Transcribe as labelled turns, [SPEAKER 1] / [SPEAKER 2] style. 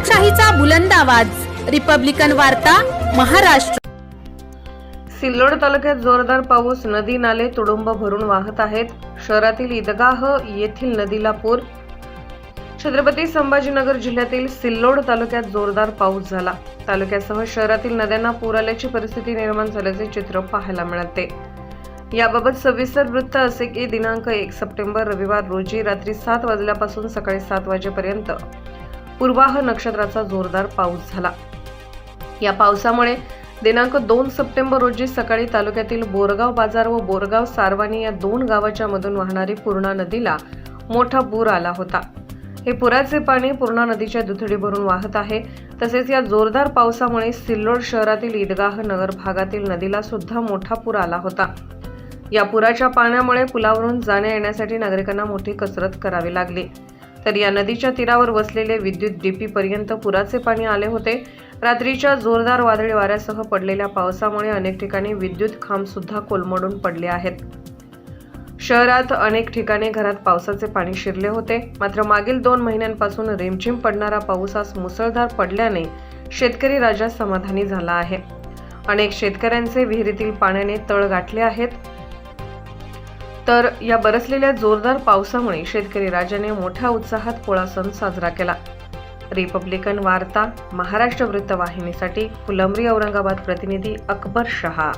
[SPEAKER 1] लोकशाहीचा बुलंद आवाज. रिपब्लिकन वार्ता महाराष्ट्र.
[SPEAKER 2] सिल्लोड तालुक्यात जोरदार पाऊस नदी नाले तुडुंब भरून वाहत आहेत. शहरातील ईदगाह येथील नदीला पूर. छत्रपती संभाजीनगर जिल्ह्यातील सिल्लोड तालुक्यात जोरदार पाऊस झाला. तालुक्यासह शहरातील नद्यांना पूर आल्याची परिस्थिती निर्माण झाल्याचे चित्र पाहायला मिळते. याबाबत सविस्तर वृत्त असे की दिनांक एक सप्टेंबर रविवार रोजी रात्री सात वाजल्यापासून सकाळी सात वाजेपर्यंत पूर्वाह नक्षत्राचा जोरदार पाऊस झाला. या पावसामुळे दिनांक दोन सप्टेंबर रोजी सकाळी तालुक्यातील बोरगाव बाजार व बोरगाव सारवानी या दोन गावाच्या मधून वाहणारी पूर्णा नदीला मोठा पूर आला होता. हे पुराचे पाणी पूर्णा नदीच्या दुथडी भरून वाहत आहे. तसेच या जोरदार पावसामुळे सिल्लोड शहरातील ईदगाह नगर भागातील नदीला सुद्धा मोठा पूर आला होता. या पुराच्या पाण्यामुळे पुलावरून जाण्या येण्यासाठी नागरिकांना मोठी कसरत करावी लागली. तर या नदीच्या तीरावर वसलेले विद्युत डीपी पर्यंत पुराचे पाणी आले होते. रात्रीच्या जोरदार वादळी वाऱ्यासह पडलेल्या पावसामुळे अनेक ठिकाणी विद्युत खांब सुद्धा कोलमडून पडले आहेत. शहरात अनेक ठिकाणी घरात पावसाचे पाणी शिरले होते. मात्र मागील दोन महिन्यांपासून रिमझिम पडणारा पाऊस आज मुसळधार पडल्याने शेतकरी राजा समाधानी झाला आहे. अनेक शेतकऱ्यांचे विहिरीतील पाण्याने तळ गाठले आहेत. तर या बरसलेल्या जोरदार पावसामुळे शेतकरी राजाने मोठ्या उत्साहात पोळा सण साजरा केला. रिपब्लिकन वार्ता महाराष्ट्र वृत्तवाहिनीसाठी फुलंब्री औरंगाबाद प्रतिनिधी अकबर शहा.